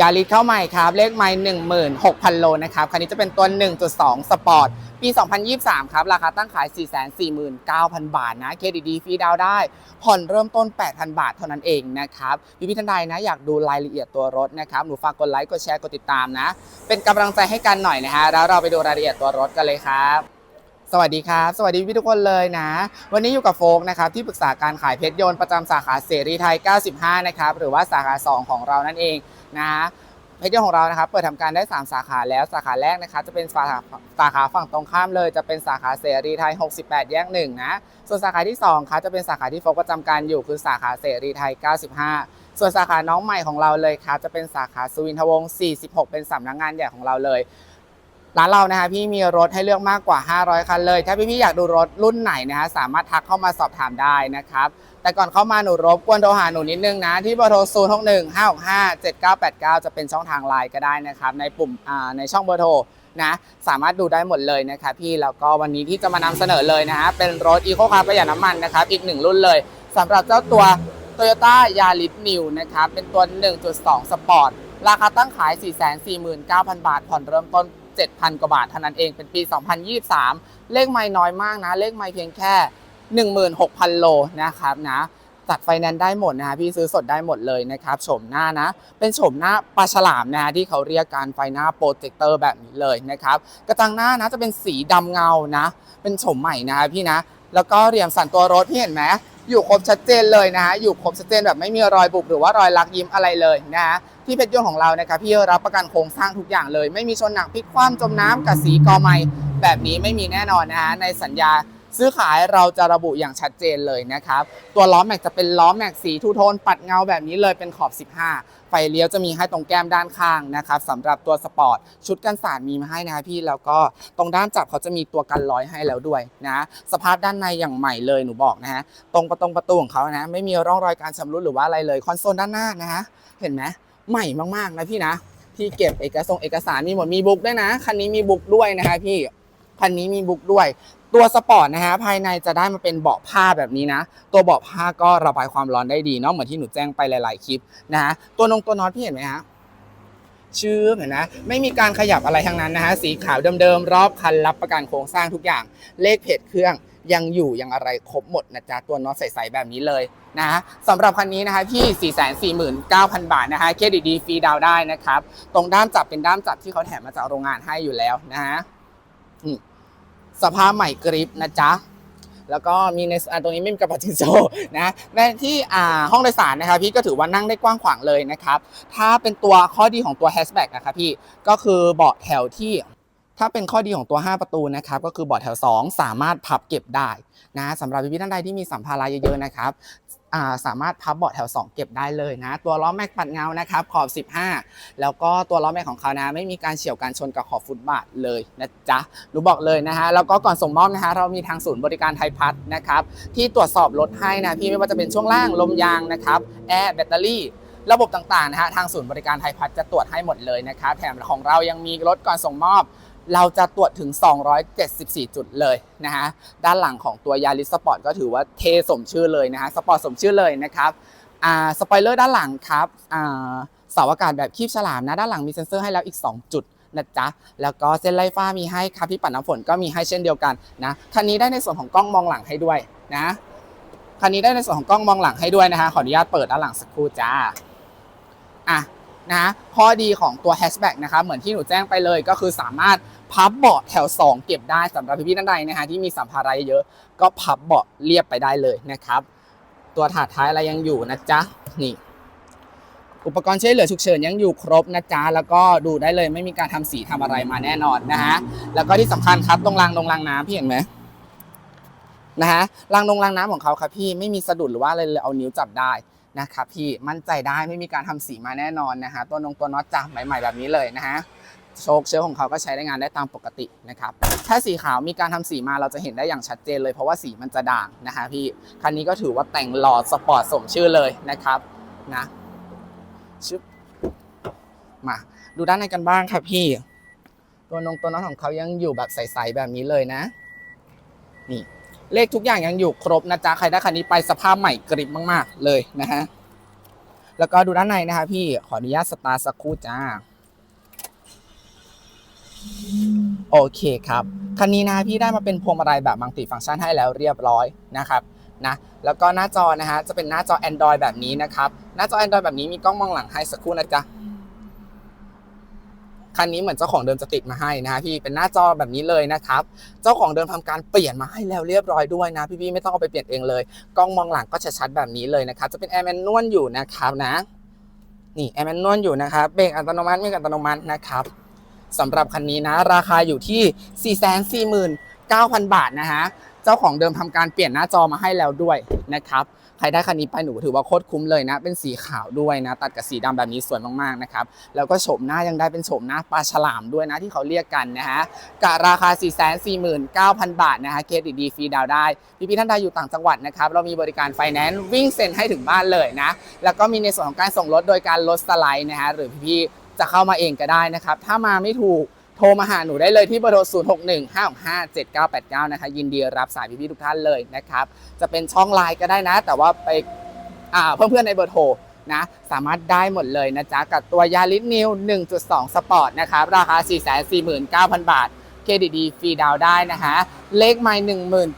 ยาริสเข้าใหม่ครับ เลขไม่16,000 โลนะครับ คันนี้จะเป็นตัว 1.2 สปอร์ต ปี 2023 ครับ ราคาตั้งขาย 449,000 บาทนะ เครดิตดีฟรีดาวได้ ผ่อนเริ่มต้น 8,000 บาทเท่านั้นเองนะครับพี่พี่ท่านใดนะ อยากดูรายละเอียดตัวรถนะครับ หนูฝากกดไลค์ กดแชร์ กดติดตามนะ เป็นกำลังใจให้กันหน่อยนะฮะ แล้วเราไปดูรายละเอียดตัวรถกันเลยครับ สวัสดีครับ สวัสดีพี่ทุกคนเลยนะ วันนี้อยู่กับโฟกนะครับที่ปรึกษาการขายเพชรยนต์ประจำสาขาเสรีไทย 95 นะครับ หรือว่าสาขา 2 ของเรานั่นเองนะเพชรยนต์ของเรานะครับเปิดทำการได้ 3 สาขาแล้วสาขาแรกนะครับจะเป็นสาขาสาขาฝั่งตรงข้ามเลย จะเป็นสาขาเสรีไทย 68 แยก1นะส่วนสาขาที่2ครับจะเป็นสาขาที่โฟกประจำการอยู่คือสาขาเสรีไทย 95ส่วนสาขาน้องใหม่ของเราเลยครับจะเป็นสาขาสุวินทวงศ์46 เป็นสำนักงานใหญ่ของเราเลย ร้านเรานะคะพี่มีรถให้เลือกมากกว่า 500 คันเลย ถ้าพี่พี่ๆอยากดูรถรุ่นไหนนะฮะสามารถทักเข้ามาสอบถามได้นะครับแต่ก่อนเข้ามาหนูรบกวนโทรหาหนูนิดนึงนะ ที่เบอร์โทร 0 6 1 5 6 5 7 9 8 9 จะเป็นช่องทางไลน์ก็ได้นะครับ ในปุ่มในช่องเบอร์โทรนะสามารถดูได้หมดเลยนะครับพี่แล้วก็วันนี้ที่จะมานำเสนอเลยนะฮะเป็นรถอีโคคาร์ประหยัดน้ำมันนะครับ อีกหนึ่งรุ่นเลยสำหรับเจ้าตัว Toyota Yaris New นะครับเป็นตัว 1.2 Sport ราคาตั้งขาย 449,000 บาทผ่อนเริ่มต้น 7,000 กว่าบาทเท่านั้นเองเป็นปี 2023 เลขไม่น้อยมากนะ เลขไม่เพียงแค่ 16,000 โลนะครับนะจัดไฟแนนซ์ได้หมดนะฮะพี่ซื้อสดได้หมดเลยนะครับโฉมหน้านะ เป็นโฉมหน้าปลาฉลามนะฮะที่เขาเรียกการไฟหน้าโปรเจคเตอร์แบบนี้เลยนะครับกระจังหน้านะจะเป็นสีดำเงานะ เป็นโฉมใหม่นะฮะพี่นะ แล้วก็เหลี่ยมสันตัวรถพี่เห็นไหม อยู่ครบชัดเจนเลยนะฮะอยู่ครบชัดเจนแบบไม่มีรอยบุบหรือว่ารอยลักยิ้มอะไรเลยนะฮะที่เพชรยนต์ของเรานะครับพี่รับประกันโครงสร้างทุกอย่างเลย ไม่มีชนหนักพลิกคว่ำจมน้ำกับสีกอไม้แบบนี้ไม่มีแน่นอนนะฮะในสัญญาซื้อขายเราจะระบุอย่างชัดเจนเลยนะครับ ตัวล้อแม็กจะเป็นล้อแม็กสีทูโทนปัดเงาแบบนี้เลยเป็นขอบ 15 ไฟเลี้ยวจะมีให้ตรงแก้มด้านข้างนะครับสำหรับตัวสปอร์ตชุดกันสาดมีมาให้นะครับพี่แล้วก็ตรงด้านจับเขาจะมีตัวกันร้อยให้แล้วด้วยนะสภาพด้านในอย่างใหม่เลยหนูบอกนะฮะตรงประตงประตูของเขานะไม่มีร่องรอยการชำรุดหรือว่าอะไรเลยคอนโซลด้านหน้านะฮะเห็นไหมใหม่มากๆนะพี่นะที่เก็บเอกสารเอกสารมีหมดมีบุ๊กด้วยนะคันนี้มีบุ๊กด้วยนะคะพี่ คันนี้มีบุกด้วย ตัวสปอร์ตนะฮะภายในจะได้มาเป็นเบาะผ้าแบบนี้นะ ตัวเบาะผ้าก็ระบายความร้อนได้ดีเนาะเหมือนที่หนูแจ้งไปหลาย ๆ คลิปนะฮะตัวนงตัวน็อตพี่เห็นไหมฮะชื่อเห็นนะไม่มีการขยับอะไรทั้งนั้นนะฮะสีขาวเดิมๆรอบคันรับประกันโครงสร้างทุกอย่าง เลขเพจเครื่องยังอยู่ยังอะไรครบหมดนะจ๊ะตัวน็อตใสๆแบบนี้เลยนะฮะสำหรับคันนี้นะคะที่ 449,000 บาทนะฮะเครดิตดีฟรีดาวได้นะครับ ตรงด้ามจับเป็นด้ามจับที่เขาแถมมาจากโรงงานให้อยู่แล้วนะฮะ นี่สภาพใหม่กริปนะจ๊ะแล้วก็มีในตรงนี้ไม่มีกระเป๋าจิงโจ้นะในที่อ่าห้องโดยสารนะครับพี่ก็ถือว่านั่งได้กว้างขวางเลยนะครับ ถ้าเป็นตัวข้อดีของตัวแฮชแบ็กนะครับพี่ก็คือเบาะแถวที่ ถ้าเป็นข้อดีของตัว 5 ประตูนะครับก็คือเบาะแถว 2 สามารถพับเก็บได้นะสำหรับพี่ๆท่านใดที่มีสัมภาระเยอะๆนะครับ สามารถพับเบาะแถว 2 เก็บได้เลยนะ ตัวล้อแม็กปัดเงานะครับขอบ 15 แล้วก็ตัวล้อแม็กของเขานะ ไม่มีการเฉี่ยวการชนกับขอบฟุตบาทเลยนะจ๊ะรู้บอกเลยนะฮะแล้วก็ก่อนส่งมอบนะฮะเรามีทางศูนย์บริการไทยพัฒน์นะครับที่ตรวจสอบรถให้นะพี่ไม่ว่าจะเป็นช่วงล่างลมยางนะครับแอร์แบตเตอรี่ระบบต่างๆนะฮะทางศูนย์บริการไทยพัฒน์จะตรวจให้หมดเลยนะครับแถมของเรายังมีรถก่อนส่งมอบ เราจะตรวจถึง 274 จุดเลยนะฮะ ด้านหลังของตัวยาริสสปอร์ตก็ถือว่าเทสมชื่อเลยนะฮะ สปอร์ตสมชื่อเลยนะครับ อ่า สปอยเลอร์ด้านหลังครับ อ่า เสาอากาศแบบคีบฉลามนะ ด้านหลังมีเซ็นเซอร์ให้แล้วอีก 2 จุดนะจ๊ะ แล้วก็เส้นไล่ฟ้ามีให้ครับที่ปัดน้ำฝนก็มีให้เช่นเดียวกันนะ คันนี้ได้ในส่วนของกล้องมองหลังให้ด้วยนะ คันนี้ได้ในส่วนของกล้องมองหลังให้ด้วยนะฮะ ขออนุญาตเปิดด้านหลังสักครู่จ้า อะนะข้อดีของตัวแฮชแบ็กนะครับเหมือนที่หนูแจ้งไปเลยก็คือสามารถ พับเบาะแถว 2 เก็บได้สำหรับพี่ๆท่านใดนะฮะที่มีสัมภาระเยอะก็พับเบาะเรียบไปได้เลยนะครับ ตัวถาดท้ายอะไรยังอยู่นะจ๊ะนี่ อุปกรณ์ช่วยเหลือฉุกเฉินยังอยู่ครบนะจ๊ะแล้วก็ดูได้เลยไม่มีการทำสีทำอะไรมาแน่นอนนะฮะแล้วก็ที่สำคัญครับตรงรางตรงรางน้ำพี่เห็นไหมนะฮะรางตรงรางน้ำของเขาครับพี่ไม่มีสะดุดหรือว่าอะไรเลยเอานิ้วจับได้นะครับพี่มั่นใจได้ไม่มีการทำสีมาแน่นอนนะฮะตัวนงตัวน็อตจ้าใหม่ๆแบบนี้เลยนะฮะ โชคเชื้อของเขาก็ใช้ได้งานได้ตามปกตินะครับถ้าสีขาวมีการทำสีมาเราจะเห็นได้อย่างชัดเจนเลยเพราะว่าสีมันจะด่างนะฮะพี่คันนี้ก็ถือว่าแต่งหล่อสปอร์ตสมชื่อเลยนะครับนะชึบมาดูด้านในกันบ้างครับพี่ ตัวนงตัวน็อตของเขายังอยู่แบบใสๆแบบนี้เลยนะ นี่เลขทุกอย่างยังอยู่ครบนะจ๊ะใครได้คันนี้ไปสภาพใหม่กริบมาก ๆ เลยนะฮะแล้วก็ดูด้านในนะคะพี่ขออนุญาตสตาร์สักครู่จ้า โอเคครับคันนี้นะพี่ได้มาเป็นพวงมาลัยแบบมัลติฟังก์ชันให้แล้วเรียบร้อยนะครับนะแล้วก็หน้าจอนะฮะจะเป็นหน้าจอ Android แบบนี้นะครับหน้าจอ Android แบบนี้มีกล้องมองหลังให้สักครู่นะจ๊ะคันนี้เหมือนเจ้าของเดิมจะติดมาให้นะฮะพี่เป็นหน้าจอแบบนี้เลยนะครับ เจ้าของเดิมทำการเปลี่ยนมาให้แล้วเรียบร้อยด้วยนะพี่ๆไม่ต้องเอาไปเปลี่ยนเองเลยกล้องมองหลังก็จะชัดแบบนี้เลยนะครับจะเป็นแอร์แมนนวลอยู่นะครับนะนี่แอร์แมนนวลอยู่นะครับเบรกอัตโนมัติไม่อัตโนมัตินะครับ สำหรับคันนี้นะ ราคาอยู่ที่ 449,000 บาทนะฮะ เจ้าของเดิมทำการเปลี่ยนหน้าจอมาให้แล้วด้วยนะครับ ใครได้คันนี้ไปหนูถือว่าโคตรคุ้มเลยนะ เป็นสีขาวด้วยนะ ตัดกับสีดำแบบนี้สวยมากๆนะครับ แล้วก็โฉมหน้ายังได้เป็นโฉมหน้าปลาฉลามด้วยนะที่เขาเรียกกันนะฮะกับราคา 449,000 บาทนะฮะ เครดิตดีฟรีดาวน์ได้ พี่ๆท่านใดอยู่ต่างจังหวัดนะครับ เรามีบริการไฟแนนซ์วิ่งเซ็นให้ถึงบ้านเลยนะ แล้วก็มีในส่วนของการส่งรถโดยการลดสไลด์นะฮะ หรือพี่ๆ จะเข้ามาเองก็ได้นะครับ ถ้ามาไม่ถูกโทรมาหาหนูได้เลยที่เบอร์โทร 0 6 1 5 6 5 7 9 8 9 นะคะ ยินดีรับสายพี่ๆทุกท่านเลยนะครับ จะเป็นช่องไลน์ก็ได้นะ แต่ว่าไปอ่าเพื่อนๆในเบอร์โทรนะสามารถได้หมดเลยนะจ๊ะ กับตัวยาริสนิว1.2 สปอร์ตนะครับ ราคา 449,000 บาท เครดิตดีฟรีดาวได้นะคะเลขไม่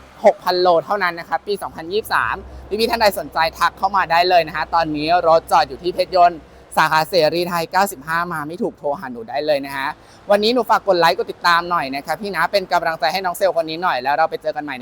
16,000 โลเท่านั้นนะครับ ปี 2023พี่พี่ๆท่านใดสนใจทักเข้ามาได้เลยนะฮะตอนนี้รถจอดอยู่ที่เพชรยนต์ สาขาเสรีไทย 95 มาไม่ถูกโทรหาหนูได้เลยนะฮะ วันนี้หนูฝากกดไลค์กดติดตามหน่อยนะครับพี่นะเป็นกำลังใจให้น้องเซลล์คนนี้หน่อยแล้วเราไปเจอกันใหม่